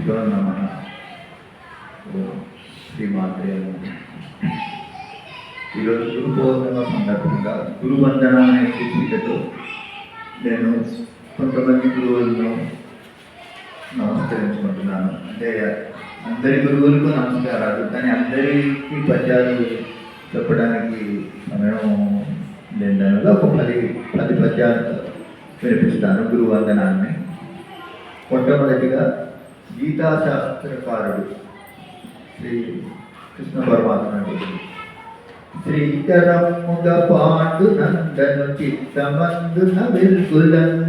గురుభ్యో నమ శ్రీమాత్రే ఈరోజు గురు పౌర్ణమ సందర్భంగా గురువందన అనే శీర్షికతో నేను కొంతమంది గురువులను నమస్కరించుకుంటున్నాను. అంటే అందరి గురువులకు నమస్కారాలు కానీ అందరికీ పద్యాలు చెప్పడానికి సమయం లేని దానిలో ఒక పది పది పద్యాలు వినిపిస్తాను గురువందనాన్ని. మొట్టమొదటిగా గీతాశాస్త్రకారుడు శ్రీ కృష్ణ పరమాత్మ శ్రీకరముగ పాండు నందను చిత్తమందున వెల్గులన్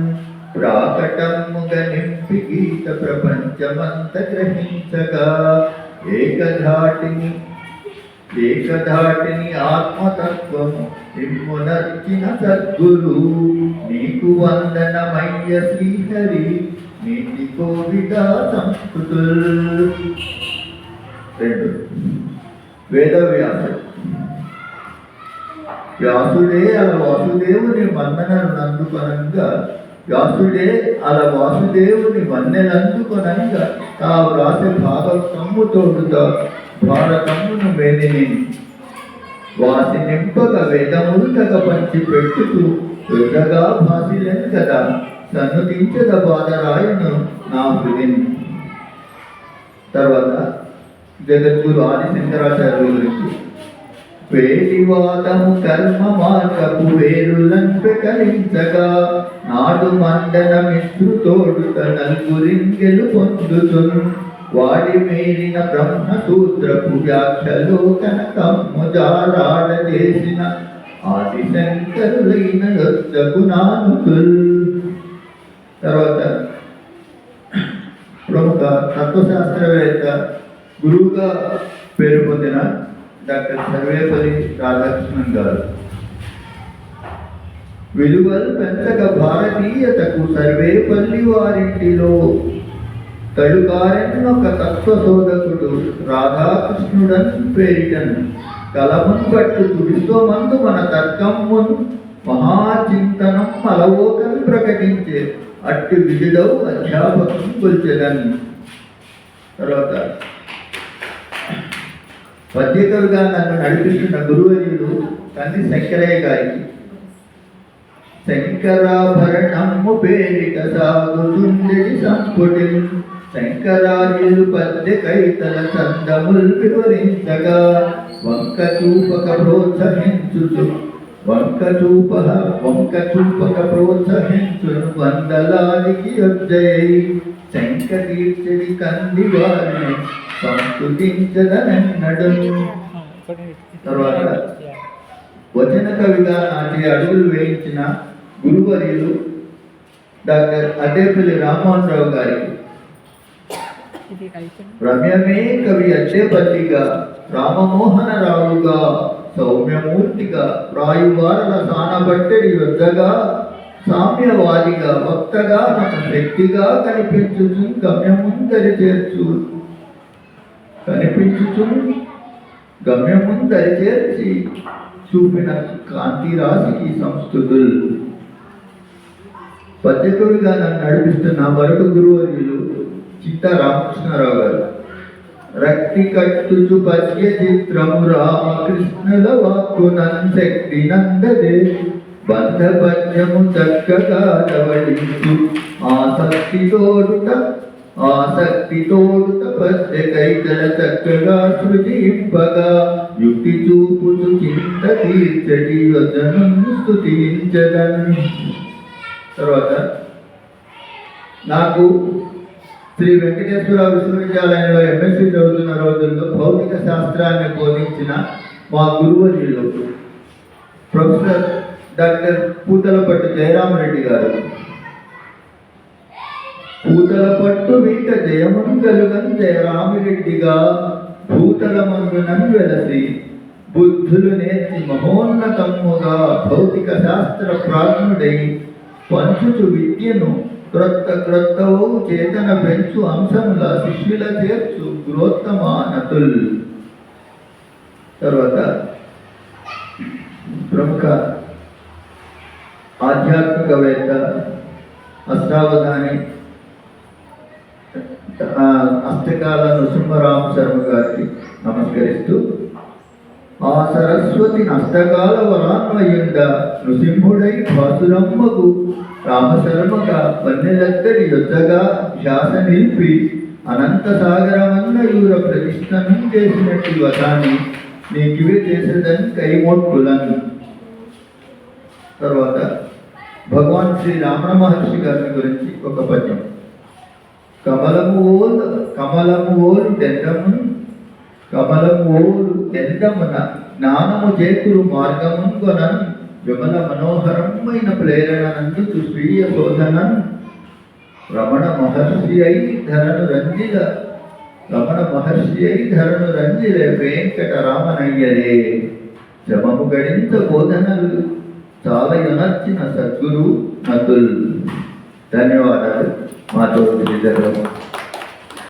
ప్రాకటముగ నింపి గీత ప్రపంచమంత గ్రహించగా ఏకధాటిని ఏకధాటిని ఆత్మతత్వము నిమ్మునర్చిన సద్గురు. నీకు వందనమయ్య శ్రీహరి నీటి కోవిద సంస్కృతులు. రెండు. వేదవ్యాసుడు వ్యాసుడే. అలా వాసుదేవుని వందనలను వ్యాసుడే అలా వాసుదేవుని వన్నెలందుకొనంగా తా వ్రాసే భాగవతమ్ము తోడుగా భారతమ్మును మేదిని వాసి నింపక వేదములు తగ పంచి పెట్టుతూ దుర్గగా భాసిలేను కదా సన్నుతించద బాధరాయను నా హృదయం. తర్వాత జగద్గురు ఆదిశంకరాచార్యుల గురించి వేదివాదము కర్మ మార్గపు వేరులను పెకలించగా నాడు మండన మిత్రుతోడు నలుగురింగెలు పొందుతును. వాడి మేలిన బ్రహ్మ సూత్రపు వ్యాఖ్యలో కనకమ్ము జారాడ చేసిన ఆదిశంకరులైన యొద్దకు నానుతుల్ తర్వాత ప్రముఖ తత్వశాస్త్రవేత్త గురువుగా పేరు పొందిన డాక్టర్ సర్వేపల్లి రాధాకృష్ణన్ గారు. విలువలు పెంచక భారతీయతకు సర్వేపల్లి వారింటిలో తడుకారెన్నొక తత్వ శోధకుడు రాధాకృష్ణుడన్ కలమం పట్టు పట్టుకు మందు మన తర్కమ్మును మహాచింతనం అలవోకని ప్రకటించే అట్టి విధుడవు అధ్యాపకం కొలిచేదాన్ని తర్వాత పద్యకవిగా నన్ను నడిపిస్తున్న గురువర్యుడు తండ్రి శంకరయ్య గారికి శంకరాభరణము పేరిట సాగుతుండెడి సంపుటి. శంకరాజులు పద్య కైతల చందముల్ వివరించగా వంక చూపక ప్రోత్సహించుతూ వంక చూప వంక చూపక ప్రోత్సహించును వందలానికి అబ్జయై. శంక తీర్చడి కంది వారిని సంస్కృతించదనన్నడు తర్వాత వచన కవిగా నాటి అడుగులు వేయించిన గురువర్యులు డాక్టర్ అడ్డేపల్లి రామ్మోహన్ రావు గారికి రమ్యమే కవి అడ్డేపల్లిగా రామమోహన రావుగా సౌమ్యమూర్తిగా ప్రాయువారల సానబట్టడి వద్దగా సామ్యవాదిగా వక్తగా తన శక్తిగా కనిపించుచు గమ్యముందరి చేర్చు. కనిపించుచు గమ్యముందరి చేర్చి చూపిన కాంతి రాశికి సంస్కృతులు పద్యకవిగా నన్ను నడిపిస్తున్న మరొక గురువర్యులు చిత్త రామకృష్ణారావు గారు. రక్తి కట్టుచు పద్య చిత్రము రామకృష్ణుల వాక్కు శక్తి నందదే బంధ పద్యము చక్కగా గవడించు ఆసక్తి తోడుట ఆసక్తి తోడుట పద్య కైతల చక్కగా సృజింపగా యుక్తి చూపుచు చింత తీర్చటి వదను స్తుతించదన్ తర్వాత నాకు శ్రీ వెంకటేశ్వర విశ్వవిద్యాలయంలో ఎంఎస్సీ చదువుతున్న రోజుల్లో భౌతిక శాస్త్రాన్ని బోధించిన మా గురువర్యులు ప్రొఫెసర్ డాక్టర్ పూతలపట్టు జయరామరెడ్డి గారు. పూతలపట్టు పట్టు వీట జయమంగలుగన్ జయరామిరెడ్డిగా భూతల మందునని వెలసి బుద్ధులు నేర్చి మహోన్నతముగా భౌతిక శాస్త్ర ప్రాజ్ఞుడై పంచుచు విద్యను క్రొత్త క్రొత్తవు చేతన పెంచు అంశముల శిష్యుల చేర్చు గ్రోత్తమానతుల్. తర్వాత ప్రముఖ ఆధ్యాత్మికవేత్త అష్టావధాని అష్టకాల నృసింహరామ శర్మ గారికి నమస్కరిస్తూ ఆ సరస్వతి నష్టకాల వరాన్వయుండ నృసింహుడై భాసురమ్మకు రామశర్మక వన్నెలద్దడి యొద్దగా ధ్యాస నిలిపి అనంత సాగరమన్నయూర ప్రతిష్టనం చేసినట్టు వదాన్ని నీకివే చేసేదని కైమోట్టులను తర్వాత భగవాన్ శ్రీ రామణ మహర్షి గారి గురించి ఒక పద్యం. కమలము ఓలు కమలము దెండమును కమలము ఓలు దెండమున జ్ఞానము చేకురు మార్గమును విమల మనోహరమైన ప్రేరణనందు స్వీయ శోధనను. రమణ మహర్షి అయి ధరను రంజిల రమణ మహర్షి అయి ధరను రంజిలే వెంకట రామనయ్యరే శ్రమము గడింత బోధనలు చాలా యునర్చిన సద్గురు నతుల్ ధన్యవాదాలు. మాతో